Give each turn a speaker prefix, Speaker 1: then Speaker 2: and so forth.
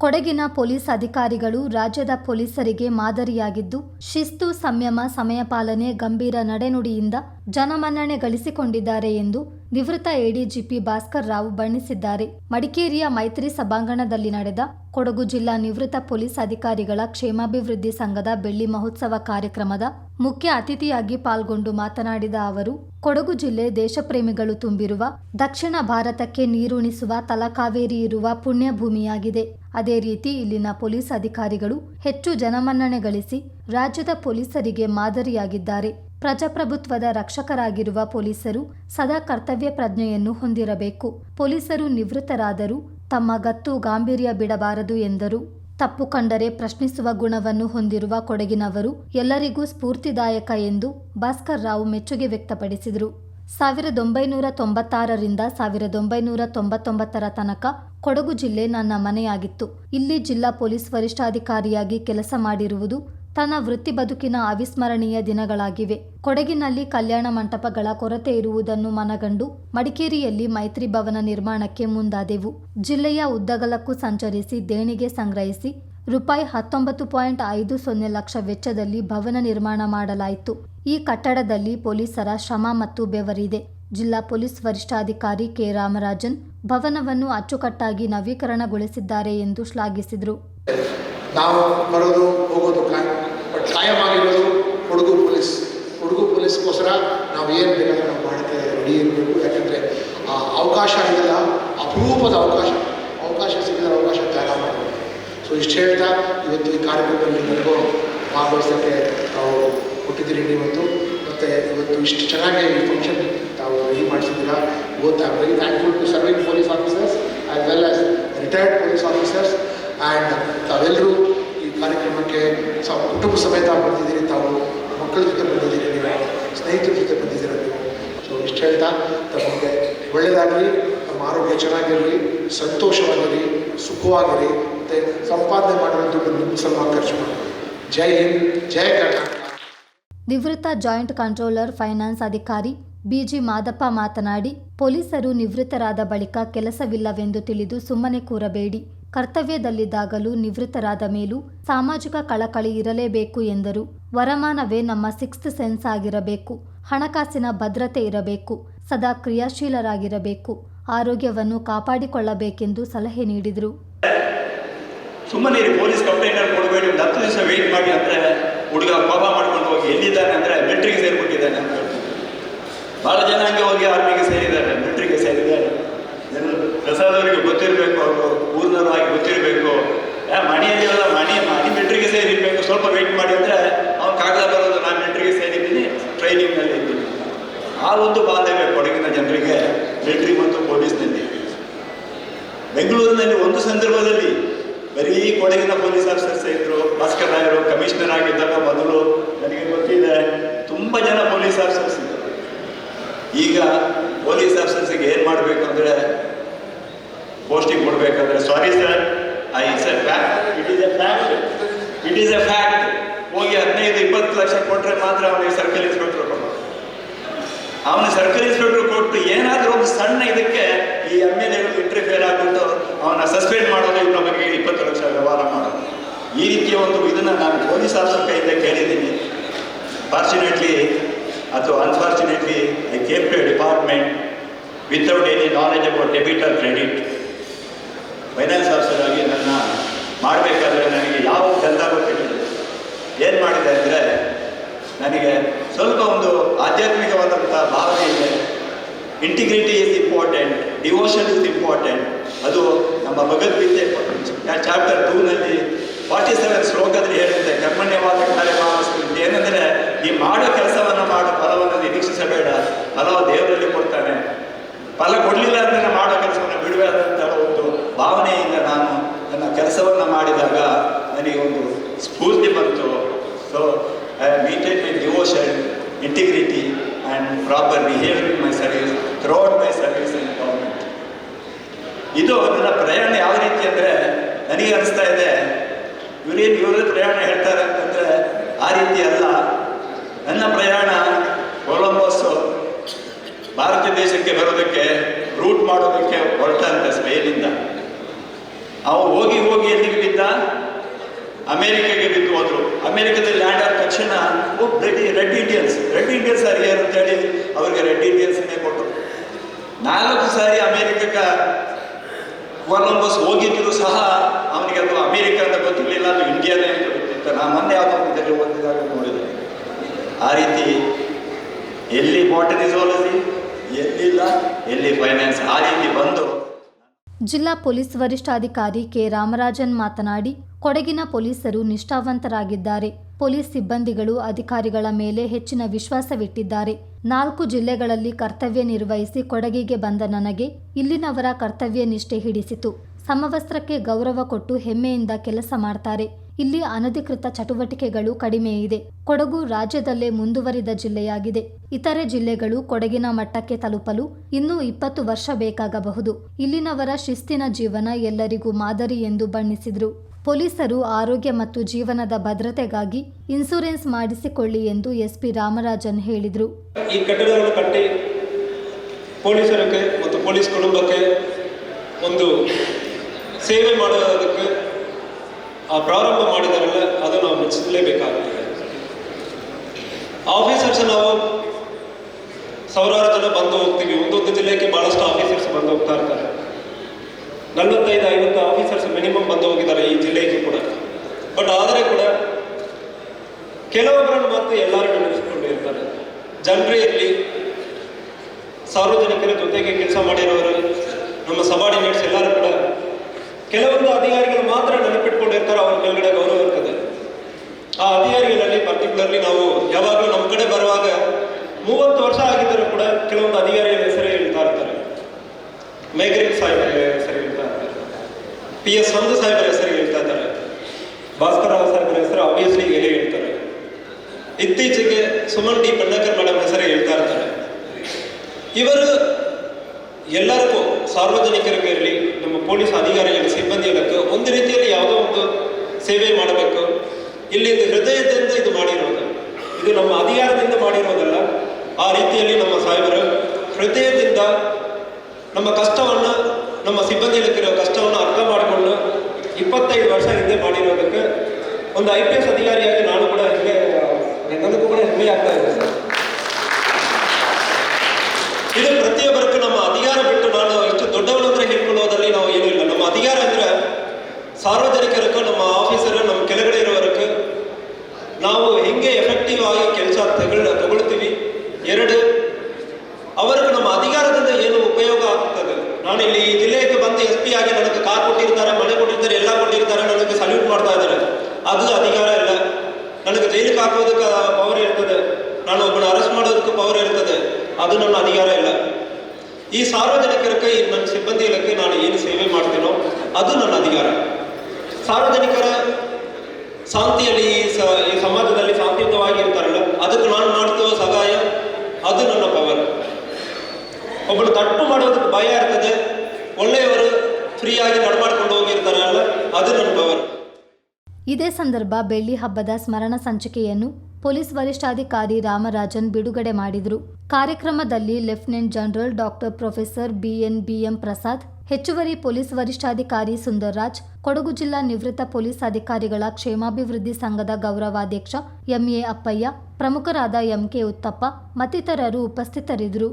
Speaker 1: ಕೊಡಗಿನ ಪೊಲೀಸ್ ಅಧಿಕಾರಿಗಳು ರಾಜ್ಯದ ಪೊಲೀಸರಿಗೆ ಮಾದರಿಯಾಗಿದ್ದು ಶಿಸ್ತು ಸಂಯಮ ಸಮಯಪಾಲನೆ ಗಂಭೀರ ನಡೆನುಡಿಯಿಂದ ಜನಮನ್ನಣೆ ಗಳಿಸಿಕೊಂಡಿದ್ದಾರೆ ಎಂದು ನಿವೃತ್ತ ಎಡಿಜಿಪಿ ಭಾಸ್ಕರ್ ರಾವ್ ಬಣ್ಣಿಸಿದ್ದಾರೆ. ಮಡಿಕೇರಿಯ ಮೈತ್ರಿ ಸಭಾಂಗಣದಲ್ಲಿ ನಡೆದ ಕೊಡಗು ಜಿಲ್ಲಾ ನಿವೃತ್ತ ಪೊಲೀಸ್ ಅಧಿಕಾರಿಗಳ ಕ್ಷೇಮಾಭಿವೃದ್ಧಿ ಸಂಘದ ಬೆಳ್ಳಿ ಮಹೋತ್ಸವ ಕಾರ್ಯಕ್ರಮದ ಮುಖ್ಯ ಅತಿಥಿಯಾಗಿ ಪಾಲ್ಗೊಂಡು ಮಾತನಾಡಿದ ಅವರು, ಕೊಡಗು ಜಿಲ್ಲೆ ದೇಶಪ್ರೇಮಿಗಳು ತುಂಬಿರುವ ದಕ್ಷಿಣ ಭಾರತಕ್ಕೆ ನೀರುಣಿಸುವ ತಲಕಾವೇರಿ ಇರುವ ಪುಣ್ಯ ಭೂಮಿಯಾಗಿದೆ ಅದೇ ರೀತಿ ಇಲ್ಲಿನ ಪೊಲೀಸ್ ಅಧಿಕಾರಿಗಳು ಹೆಚ್ಚು ಜನಮನ್ನಣೆ ಗಳಿಸಿ ರಾಜ್ಯದ ಪೊಲೀಸರಿಗೆ ಮಾದರಿಯಾಗಿದ್ದಾರೆ. ಪ್ರಜಾಪ್ರಭುತ್ವದ ರಕ್ಷಕರಾಗಿರುವ ಪೊಲೀಸರು ಸದಾ ಕರ್ತವ್ಯ ಪ್ರಜ್ಞೆಯನ್ನು ಹೊಂದಿರಬೇಕು. ಪೊಲೀಸರು ನಿವೃತ್ತರಾದರೂ ತಮ್ಮ ಗತ್ತು ಗಾಂಭೀರ್ಯ ಬಿಡಬಾರದು ಎಂದರು. ತಪ್ಪು ಕಂಡರೆ ಪ್ರಶ್ನಿಸುವ ಗುಣವನ್ನು ಹೊಂದಿರುವ ಕೊಡಗಿನವರು ಎಲ್ಲರಿಗೂ ಸ್ಫೂರ್ತಿದಾಯಕ ಎಂದು ಭಾಸ್ಕರ್ ರಾವ್ ಮೆಚ್ಚುಗೆ ವ್ಯಕ್ತಪಡಿಸಿದರು. ಸಾವಿರದ ಒಂಬೈನೂರ ತೊಂಬತ್ತಾರರಿಂದ ಸಾವಿರದ ಒಂಬೈನೂರ ತೊಂಬತ್ತೊಂಬತ್ತರ ತನಕ ಕೊಡಗು ಜಿಲ್ಲೆ ನನ್ನ ಮನೆಯಾಗಿತ್ತು. ಇಲ್ಲಿ ಜಿಲ್ಲಾ ಪೊಲೀಸ್ ವರಿಷ್ಠಾಧಿಕಾರಿಯಾಗಿ ಕೆಲಸ ಮಾಡಿರುವುದು ತನ್ನ ವೃತ್ತಿ ಬದುಕಿನ ಅವಿಸ್ಮರಣೀಯ ದಿನಗಳಾಗಿವೆ. ಕೊಡಗಿನಲ್ಲಿ ಕಲ್ಯಾಣ ಮಂಟಪಗಳ ಕೊರತೆ ಇರುವುದನ್ನು ಮನಗಂಡು ಮಡಿಕೇರಿಯಲ್ಲಿ ಮೈತ್ರಿ ಭವನ ನಿರ್ಮಾಣಕ್ಕೆ ಮುಂದಾದೆವು. ಜಿಲ್ಲೆಯ ಉದ್ದಗಲಕ್ಕೂ ಸಂಚರಿಸಿ ದೇಣಿಗೆ ಸಂಗ್ರಹಿಸಿ ರೂಪಾಯಿ ಹತ್ತೊಂಬತ್ತು ಪಾಯಿಂಟ್ ಐದು ಸೊನ್ನೆ ಲಕ್ಷ ವೆಚ್ಚದಲ್ಲಿ ಭವನ ನಿರ್ಮಾಣ ಮಾಡಲಾಯಿತು. ಈ ಕಟ್ಟಡದಲ್ಲಿ ಪೊಲೀಸರ ಶ್ರಮ ಮತ್ತು ಬೆವರಿದೆ. ಜಿಲ್ಲಾ ಪೊಲೀಸ್ ವರಿಷ್ಠಾಧಿಕಾರಿ ಕೆ ರಾಮರಾಜನ್ ಭವನವನ್ನು ಅಚ್ಚುಕಟ್ಟಾಗಿ ನವೀಕರಣಗೊಳಿಸಿದ್ದಾರೆ ಎಂದು ಶ್ಲಾಘಿಸಿದರು.
Speaker 2: ಕಾಯವಾಗಿರೋದು ಕೊಡಗು ಪೊಲೀಸ್. ಕೊಡಗು ಪೊಲೀಸ್ಗೋಸ್ಕರ ನಾವು ಏನು ಬೇಕಾದ್ರೆ ನಾವು ಮಾಡಕ್ಕೆ ರೆಡಿ ಇರಬೇಕು. ಯಾಕಂದರೆ ಆ ಅವಕಾಶ ಇದೆಲ್ಲ ಅಪರೂಪದ ಅವಕಾಶ. ಅವಕಾಶ ಸಿಗದ ಅವಕಾಶ ತ್ಯಾಗ ಮಾಡಬೇಕು ಸೊ ಇಷ್ಟು ಹೇಳ್ತಾ ಇವತ್ತು ಈ ಕಾರ್ಯಕ್ರಮದಲ್ಲಿ ನನಗೂ ಭಾಗವಹಿಸೋಕ್ಕೆ ತಾವು ಕೊಟ್ಟಿದ್ದೀರಿ ಇವತ್ತು ಮತ್ತು ಇವತ್ತು ಇಷ್ಟು ಚೆನ್ನಾಗಿ ಈ ಫಂಕ್ಷನ್ ತಾವು ready ಮಾಡಿಸಿದ್ದೀರಾ both I very thankful to serving police officers as well as retired police officers and ತಾವೆಲ್ಲರೂ ಈ ಕಾರ್ಯಕ್ರಮಕ್ಕೆ ಕುಟುಂಬ ಸಮೇತ ಬಂದಿದ್ದೀರಿ, ತಾವು ಮಕ್ಕಳ ಜೊತೆ ಬಂದಿದ್ದೀರಿ, ನೀವು ಸ್ನೇಹಿತರ ಜೊತೆ ಬಂದಿದ್ದೀರ ನೀವು ಸೊ, ಇಷ್ಟು ಹೇಳ್ತಾ, ತಮಗೆ ಒಳ್ಳೆಯದಾಗಲಿ ನಮ್ಮ ಆರೋಗ್ಯ ಚೆನ್ನಾಗಿರಲಿ, ಸಂತೋಷವಾಗಿರಲಿ, ಸುಖವಾಗಿರಲಿ, ಮತ್ತು ಸಂಪಾದನೆ ಮಾಡಿರೋ ದುಡ್ಡು ನಿಮ್ಮ ಸಲುವಾಗಿ ಖರ್ಚು ಮಾಡಿ. ಜೈ ಹಿಂದ್, ಜೈ ಕರ್ನಾಟಕ.
Speaker 1: ನಿವೃತ್ತ ಜಾಯಿಂಟ್ ಕಂಟ್ರೋಲರ್, ಫೈನಾನ್ಸ್ ಅಧಿಕಾರಿ ಬಿಜಿ ಮಾದಪ್ಪ ಮಾತನಾಡಿ, ಪೊಲೀಸರು ನಿವೃತ್ತರಾದ ಬಳಿಕ ಕೆಲಸವಿಲ್ಲವೆಂದು ತಿಳಿದು ಸುಮ್ಮನೆ ಕೂರಬೇಡಿ. ಕರ್ತವ್ಯದಲ್ಲಿದ್ದಾಗಲೂ ನಿವೃತ್ತರಾದ ಮೇಲೂ ಸಾಮಾಜಿಕ ಕಳಕಳಿ ಇರಲೇಬೇಕು ಎಂದರು. ವರಮಾನವೇ ನಮ್ಮ ಸಿಕ್ಸ್ತ್ ಸೆನ್ಸ್ ಆಗಿರಬೇಕು. ಹಣಕಾಸಿನ ಭದ್ರತೆ ಇರಬೇಕು. ಸದಾ ಕ್ರಿಯಾಶೀಲರಾಗಿರಬೇಕು. ಆರೋಗ್ಯವನ್ನು ಕಾಪಾಡಿಕೊಳ್ಳಬೇಕೆಂದು ಸಲಹೆ ನೀಡಿದರು.
Speaker 3: ಸುಮ್ಮನೆ ಪೊಲೀಸ್ ಕಂಪ್ಲೇಂಟ್ ಕೊಡಬೇಡಿ. ಒಂದು ಹತ್ತು ದಿವಸ ವೆಯ್ಟ್ ಮಾಡಿ ಅಂದರೆ ಹುಡುಗ ಕೋಪ ಮಾಡ್ಕೊಂಡು ಹೋಗಿ ಎಲ್ಲಿದ್ದಾನೆ ಅಂದರೆ ಮಿಲ್ಟ್ರಿಗೆ ಸೇರ್ಬಿಟ್ಟಿದ್ದಾನೆ ಅಂತ. ಭಾಳ ಜನ ಹಂಗೆ ಹೋಗಿ ಆರ್ಮಿಗೆ ಸೇರಿದ್ದಾರೆ ಮಿಲ್ಟ್ರಿಗೆ ಸೇರಿದ್ದಾರೆ. ಪ್ರಸಾದವರಿಗೆ ಗೊತ್ತಿರಬೇಕು, ಅವರು ಊರಿನವರಾಗಿ ಗೊತ್ತಿರಬೇಕು. ಮಣಿಯಲ್ಲಿರಲ್ಲ ಮಣಿ ಮಣಿ ಮೆಟ್ರಿಗೆ ಸೇರಿರಬೇಕು. ಸ್ವಲ್ಪ ವೆಯ್ಟ್ ಮಾಡಿ ಅವ್ನು ಕಾಗದ ಬರೋದು ನಾನು ಮೆಟ್ರಿಗೆ ಸೇರಿದ್ದೀನಿ ಟ್ರೈನಿಂಗ್ನಲ್ಲಿ ಇದ್ದೀನಿ. ಆ ಒಂದು ಬಾಂಧವ್ಯ ಕೊಡಗಿನ ಜನರಿಗೆ ಮೆಟ್ರಿ ಮತ್ತು ಪೊಲೀಸ್ನಲ್ಲಿ ಬೆಂಗಳೂರಿನಲ್ಲಿ ಒಂದು ಸಂದರ್ಭದಲ್ಲಿ ಬರೀ ಕೊಡಗಿನ ಪೊಲೀಸ್ ಆಫೀಸರ್ಸ್ ಇದ್ರು, ಭಾಸ್ಕರ್ ರಾಯರು ಕಮಿಷನರ್ ಆಗಿದ್ದಾಗ ಮೊದಲು ನನಗೆ ಗೊತ್ತಿದೆ, ತುಂಬ ಜನ ಪೊಲೀಸ್ ಆಫೀಸರ್ಸ್ ಇದ್ರು. ಈಗ ಪೊಲೀಸ್ ಆಫೀಸರ್ಸ್ಗೆ ಏನು ಮಾಡಬೇಕು? ಕೊಡಬೇಕಂದ್ರೆ sorry sir I sir it is a fact it is a fact ಹೋಗಿ ಹದಿನೈದು, ಇಪ್ಪತ್ತು ಲಕ್ಷ ಕೊಟ್ಟರೆ ಮಾತ್ರ ಅವನಿಗೆ ಸರ್ಕಲ್ ಇನ್ಸ್ಪೆಕ್ಟರ್ ಕೊಡೋದು ಅವನ ಸರ್ಕಲ್ ಇನ್ಸ್ಪೆಕ್ಟರ್ ಕೊಟ್ಟು ಏನಾದರೂ ಒಂದು ಸಣ್ಣ ಇದಕ್ಕೆ ಈ ಎಂ ಎಲ್ ಎಗಳು ಇಂಟರ್ಫಿಯರ್ ಆಗ್ಬಿಟ್ಟು ಅವನ ಸಸ್ಪೆಂಡ್ ಮಾಡೋದು ಇವ್ರ ಬಗ್ಗೆ ಇಪ್ಪತ್ತು ಲಕ್ಷ ವ್ಯವಹಾರ ಮಾಡೋದು. ಈ ರೀತಿಯ ಒಂದು ಇದನ್ನು ನಾನು ಪೊಲೀಸ್ ಆಫೀಸರ್ ಕೈಯಿಂದ ಕೇಳಿದ್ದೀನಿ. ಫಾರ್ಚುನೇಟ್ಲಿ ಅಥವಾ unfortunately I came to department without any knowledge about debit or credit finance officer ಆಗಿ ನನ್ನ ಮಾಡಬೇಕಾದ್ರೆ ನನಗೆ ಯಾವ ದಂಧ ಗೊತ್ತಿರಲಿಲ್ಲ ಏನು ಮಾಡಿದೆ ಅಂದರೆ, ನನಗೆ ಸ್ವಲ್ಪ ಒಂದು ಆಧ್ಯಾತ್ಮಿಕವಾದಂಥ ಭಾವನೆ ಇದೆ. Integrity is important devotion is important ಅದು ನಮ್ಮ ಭಗವದ್ಗೀತೆ ಚಾಪ್ಟರ್ ಟೂನಲ್ಲಿ ಫಾರ್ಟಿ ಸೆವೆನ್ ಶ್ಲೋಕದಲ್ಲಿ ಹೇಳುತ್ತೆ ಕರ್ಮಣ್ಯವಾದ ಕಾರ್ಯ ಏನಂದರೆ, ಈ ಮಾಡೋ ಕೆಲಸವನ್ನು ಮಾಡೋ ಫಲವನ್ನು ನಿರೀಕ್ಷಿಸಬೇಡ. ಫಲವ ದೇವರಲ್ಲಿ ಕೊಡ್ತಾನೆ. ಫಲ ಕೊಡಲಿಲ್ಲ ಅಂದರೆ ಮಾಡೋ ಕೆಲಸವನ್ನು ಬಿಡಬೇಕಂತ ಒಂದು ಭಾವನೆಯಿಂದ ನಾನು ನನ್ನ ಕೆಲಸವನ್ನು ಮಾಡಿದಾಗ ನನಗೆ ಒಂದು ಸ್ಫೂರ್ತಿ ಬಂತು so I meeted with devotion integrity and proper behaviour in my service throughout my service in government ಇದು ನನ್ನ ಪ್ರಯಾಣ ಯಾವ ರೀತಿ ಅಂದರೆ ನನಗೆ ಅನಿಸ್ತಾ ಇದೆ ಇವರೇನು ಇವರೇ ಪ್ರಯಾಣ ಹೇಳ್ತಾರೆ ಅಂತಂದರೆ ಆ ರೀತಿ ಅಲ್ಲ ನನ್ನ ಪ್ರಯಾಣ ಕೊಲಂಬಸ್ ಬರೋದಕ್ಕೆ ರೂಟ್ ಮಾಡೋದಕ್ಕೆ ಹೊರಟಂತೆ ಸ್ಪೇನಿಂದ. ಅವ ಹೋಗಿ ಹೋಗಿ ಎಲ್ಲಿಗೆ ಬಿದ್ದ? ಅಮೇರಿಕಾಗೆ ಬಿದ್ದು ಹೋದ್ರು. ಅಮೇರಿಕದಲ್ಲಿ ಲ್ಯಾಂಡ್ ಆದ ತಕ್ಷಣ red red Indians red Indians ಅಂತ ಅಂತೇಳಿ ಅವ್ರಿಗೆ ರೆಡ್ ಇಂಡಿಯನ್ಸ್ನೇ ಕೊಟ್ಟರು ನಾಲ್ಕು ಸಾರಿ ಅಮೇರಿಕಕ್ಕೆ ಕೊಲಂಬಸ್ ಹೋಗಿದ್ರು ಸಹ, ಅವನಿಗೆ ಅದು ಅಮೇರಿಕ ಅಂತ ಗೊತ್ತಿರಲಿಲ್ಲ, ಅದು ಇಂಡಿಯಾನೇ ಅಂತ ಗೊತ್ತಿತ್ತು. ನಾ ಮೊನ್ನೆ ಯಾವ ಓದಿದಾಗ ನೋಡಿದೆ. ಆ ರೀತಿ ಎಲ್ಲಿ ಬಾಟನಿ ಝೂಲಜಿ
Speaker 1: ಜಿಲ್ಲಾ ಪೊಲೀಸ್ ವರಿಷ್ಠಾಧಿಕಾರಿ ಕೆ. ರಾಮರಾಜನ್ ಮಾತನಾಡಿ, ಕೊಡಗಿನ ಪೊಲೀಸರು ನಿಷ್ಠಾವಂತರಾಗಿದ್ದಾರೆ. ಪೊಲೀಸ್ ಸಿಬ್ಬಂದಿಗಳು ಅಧಿಕಾರಿಗಳ ಮೇಲೆ ಹೆಚ್ಚಿನ ವಿಶ್ವಾಸವಿಟ್ಟಿದ್ದಾರೆ. ನಾಲ್ಕು ಜಿಲ್ಲೆಗಳಲ್ಲಿ ಕರ್ತವ್ಯ ನಿರ್ವಹಿಸಿ ಕೊಡಗಿಗೆ ಬಂದ ನನಗೆ ಇಲ್ಲಿನವರ ಕರ್ತವ್ಯ ನಿಷ್ಠೆ ಹಿಡಿಸಿತು. ಸಮವಸ್ತ್ರಕ್ಕೆ ಗೌರವ ಕೊಟ್ಟು ಹೆಮ್ಮೆಯಿಂದ ಕೆಲಸ ಮಾಡ್ತಾರೆ. ಇಲ್ಲಿ ಅನಧಿಕೃತ ಚಟುವಟಿಕೆಗಳು ಕಡಿಮೆ ಇದೆ. ಕೊಡಗು ರಾಜ್ಯದಲ್ಲೇ ಮುಂದುವರಿದ ಜಿಲ್ಲೆಯಾಗಿದೆ. ಇತರೆ ಜಿಲ್ಲೆಗಳು ಕೊಡಗಿನ ಮಟ್ಟಕ್ಕೆ ತಲುಪಲು ಇನ್ನೂ ಇಪ್ಪತ್ತು ವರ್ಷ ಬೇಕಾಗಬಹುದು. ಇಲ್ಲಿನವರ ಶಿಸ್ತಿನ ಜೀವನ ಎಲ್ಲರಿಗೂ ಮಾದರಿ ಎಂದು ಬಣ್ಣಿಸಿದರು. ಪೊಲೀಸರು ಆರೋಗ್ಯ ಮತ್ತು ಜೀವನದ ಭದ್ರತೆಗಾಗಿ ಇನ್ಸೂರೆನ್ಸ್ ಮಾಡಿಸಿಕೊಳ್ಳಿ ಎಂದು ಎಸ್ಪಿ ರಾಮರಾಜನ್ ಹೇಳಿದರು.
Speaker 4: ಈ ಕಟ್ಟಡವನ್ನು ಕಟ್ಟಿ ಪೊಲೀಸರಿಗೆ ಮತ್ತು ಪೊಲೀಸ್ ಕುಟುಂಬಕ್ಕೆ ಒಂದು ಸೇವೆ ಮಾಡೋದಕ್ಕೆ ಆ ಪ್ರಾರಂಭ ಮಾಡಿದಾರಲ್ಲ ಅದು ನಾವು ಮೆಚ್ಚಿಸಲೇಬೇಕಾಗ್ತದೆ ಆಫೀಸರ್ಸ್ ನಾವು ಸಾವಿರಾರು ಜನ ಬಂದು ಹೋಗ್ತೀವಿ. ಒಂದೊಂದು ಜಿಲ್ಲೆಗೆ ಬಹಳಷ್ಟು ಆಫೀಸರ್ಸ್ ಬಂದು ಹೋಗ್ತಾ ಇರ್ತಾರೆ. ನಲವತ್ತೈದು, ಐವತ್ತು ಆಫೀಸರ್ಸ್ ಮಿನಿಮಮ್ ಬಂದು ಹೋಗಿದ್ದಾರೆ ಈ ಜಿಲ್ಲೆಗೆ ಕೂಡ. ಬಟ್ ಆದರೆ ಕೂಡ ಕೆಲವೊಬ್ಬರನ್ನು ಮಾತ್ರ ಎಲ್ಲರೂ ನೆನೆಸ್ಕೊಂಡು ಇರ್ತಾರೆ. ಜನರೇ ಇರಲಿ ಸಾರ್ವಜನಿಕರ ಜೊತೆಗೆ ಕೆಲಸ ಮಾಡಿರೋರು ನಮ್ಮ ಸಬಾರ್ಡಿನೇಟ್ಸ್ ಎಲ್ಲರೂ ಕೂಡ ಕೆಲವೊಂದು ಅಧಿಕಾರಿಗಳು ಮಾತ್ರ ನೆನಪಿಟ್ಕೊಂಡಿರ್ತಾರೆ ಅವ್ರ ಕೆಳಗಡೆ ಗೌರವ ಇರ್ತದೆ. ಆ ಅಧಿಕಾರಿಗಳಲ್ಲಿ ಪರ್ಟಿಕ್ಯುಲರ್ಲಿ ನಾವು ಯಾವಾಗಲೂ ನಮ್ಮ ಕಡೆ ಬರುವಾಗ ಮೂವತ್ತು ವರ್ಷ ಆಗಿದ್ದರೂ ಕೂಡ ಕೆಲವೊಂದು ಅಧಿಕಾರಿಗಳ ಹೆಸರೇ ಹೇಳ್ತಾ ಇರ್ತಾರೆ. ಮೇಘರಿಕ್ ಸಾಹೇಬರ ಹೆಸರು ಹೇಳ್ತಾ ಇರ್ತಾರೆ. ಪಿ ಎಸ್ ಒಂದು ಸಾಹೇಬರ ಹೆಸರು ಹೇಳ್ತಾ ಇದ್ದಾರೆ ಭಾಸ್ಕರ ಸಾಹೇಬರ ಹೆಸರು ಆಬ್ವಿಯಸ್ಲಿ ಹೇಳಿ ಹೇಳ್ತಾರೆ. ಇತ್ತೀಚೆಗೆ ಸುಮನ್ ಡಿ ಪಣ್ಣಕರ್ ಮೇಡಮ್ ಹೆಸರೇ ಹೇಳ್ತಾ ಇರ್ತಾರೆ. ಇವರು ಎಲ್ಲರಿಗೂ ಸಾರ್ವಜನಿಕರಿಗೆ ಇರಲಿ ನಮ್ಮ ಪೊಲೀಸ್ ಅಧಿಕಾರಿಗಳ ಸಿಬ್ಬಂದಿಗಳಿಗೆ ಒಂದು ರೀತಿಯಲ್ಲಿ ಯಾವುದೋ ಒಂದು ಸೇವೆ ಮಾಡಬೇಕು. ಇಲ್ಲಿಂದ ಹೃದಯದಿಂದ ಇದು ಮಾಡಿರೋದು. ಇದು ನಮ್ಮ ಅಧಿಕಾರದಿಂದ ಮಾಡಿರೋದಲ್ಲ. ಆ ರೀತಿಯಲ್ಲಿ ನಮ್ಮ ಸಾಹೇಬರು ಹೃದಯದಿಂದ ನಮ್ಮ ಕಷ್ಟವನ್ನು, ನಮ್ಮ ಸಿಬ್ಬಂದಿಗಳಿರೋ ಕಷ್ಟವನ್ನು ಅರ್ಥ ಮಾಡಿಕೊಂಡು ಇಪ್ಪತ್ತೈದು ವರ್ಷ ಹಿಂದೆ ಮಾಡಿರೋದಕ್ಕೆ ಒಂದು ಐ ಪಿ ಎಸ್ ಅಧಿಕಾರಿಯಾಗಿ ನಾನು ಕೂಡ ಹೆಮ್ಮೆ ನನಗೂ ಕೂಡ ಹೆಮ್ಮೆ ಆಗ್ತಾ ಇದೆ. ಸರ್ ಇದು ಪ್ರತಿಯೊಬ್ಬರಿಗೂ ನಮ್ಮ ಅಧಿಕಾರ ಬಿಟ್ಟು ನಾನು ಎಷ್ಟು ದೊಡ್ಡವನಂದ್ರೆ ಹೇಳ್ಕೊಳ್ಳೋದಲ್ಲಿ ನಾವು ಏನೂ ಇಲ್ಲ ನಮ್ಮ ಅಧಿಕಾರ ಅಂದ್ರೆ ಸಾರ್ವಜನಿಕರಿಗೂ ನಮ್ಮ ಆಫೀಸರ್ ನಮ್ಮ ಕೆಳಗಡೆ ಇರೋವರೆಗೂ ನಾವು ಹೆಂಗೆ ಎಫೆಕ್ಟಿವ್ ಆಗಿ ಕೆಲಸ ತಗೊಳ್, ತಗೊಳ್ತೀವಿ? ಎರಡು, ಅವರಿಗೆ ನಮ್ಮ ಅಧಿಕಾರದಿಂದ ಏನು ಉಪಯೋಗ ಆಗ್ತದೆ? ನಾನು ಇಲ್ಲಿ ಈ ಜಿಲ್ಲೆಗೆ ಬಂದು ಎಸ್ ಪಿ ಆಗಿ ನನಗೆ ಕಾರ್ ಕೊಟ್ಟಿರ್ತಾರೆ, ಮನೆ ಕೊಟ್ಟಿರ್ತಾರೆ, ಎಲ್ಲ ಕೊಟ್ಟಿರ್ತಾರೆ, ನನಗೆ ಸಲ್ಯೂಟ್ ಮಾಡ್ತಾ ಇದ್ದಾರೆ. ಅದು ಅಧಿಕಾರ ಇಲ್ಲ. ನನಗೆ ಜೈಲಿಗೆ ಹಾಕೋದಕ್ಕೆ ಪವರ್ ಇರ್ತದೆ. ನಾನು ಒಬ್ಬನ ಅರೆಸ್ಟ್ ಮಾಡೋದಕ್ಕೆ ಪವರ್ ಇರ್ತದೆ. ಅದು ನನ್ನ ಅಧಿಕಾರ ಇಲ್ಲ. ಈ ಸಾರ್ವಜನಿಕರಿಗೆ ಈ ನನ್ನ ಸಿಬ್ಬಂದಿಗಳಿಗೆ ನಾನು ಏನು ಸೇವೆ ಮಾಡ್ತೀನೋ, ಅದು ನನ್ನ ಅಧಿಕಾರ. ಸಾರ್ವಜನಿಕರ ಶಾಂತಿಯಲ್ಲಿ ಈ ಸಮಾಜದಲ್ಲಿ ಶಾಂತಿಯುತವಾಗಿ ಇರ್ತಾರಲ್ಲ ಅದಕ್ಕೆ ನಾನು ಮಾಡ್ತಿರೋ ಸಹಾಯ, ಅದು ನನ್ನ ಪವರ್ ಒಬ್ಬಳು ತಪ್ಪು ಮಾಡೋದಕ್ಕೆ ಭಯ ಇರ್ತದೆ, ಒಳ್ಳೆಯವರು ಫ್ರೀಯಾಗಿ ನಡ್ಮಾಡ್ಕೊಂಡು ಹೋಗಿರ್ತಾರಲ್ಲ, ಅದು ನನ್ನ ಪವರ್
Speaker 1: ಇದೇ ಸಂದರ್ಭ ಬೆಳ್ಳಿ ಹಬ್ಬದ ಸ್ಮರಣ ಸಂಚಿಕೆಯನ್ನು ಪೊಲೀಸ್ ವರಿಷ್ಠಾಧಿಕಾರಿ ರಾಮರಾಜನ್ ಬಿಡುಗಡೆ ಮಾಡಿದರು. ಕಾರ್ಯಕ್ರಮದಲ್ಲಿ lieutenant general doctor professor BN BM Prasad ಹೆಚ್ಚುವರಿ ಪೊಲೀಸ್ ವರಿಷ್ಠಾಧಿಕಾರಿ ಸುಂದರ್ರಾಜ್, ಕೊಡಗು ಜಿಲ್ಲಾ ನಿವೃತ್ತ ಪೊಲೀಸ್ ಅಧಿಕಾರಿಗಳ ಕ್ಷೇಮಾಭಿವೃದ್ಧಿ ಸಂಘದ ಗೌರವಾಧ್ಯಕ್ಷ ಎಂಎ ಅಪ್ಪಯ್ಯ, ಪ್ರಮುಖರಾದ ಎಂಕೆ ಉತ್ತಪ್ಪ, ಮತ್ತಿತರರು ಉಪಸ್ಥಿತರಿದ್ದರು.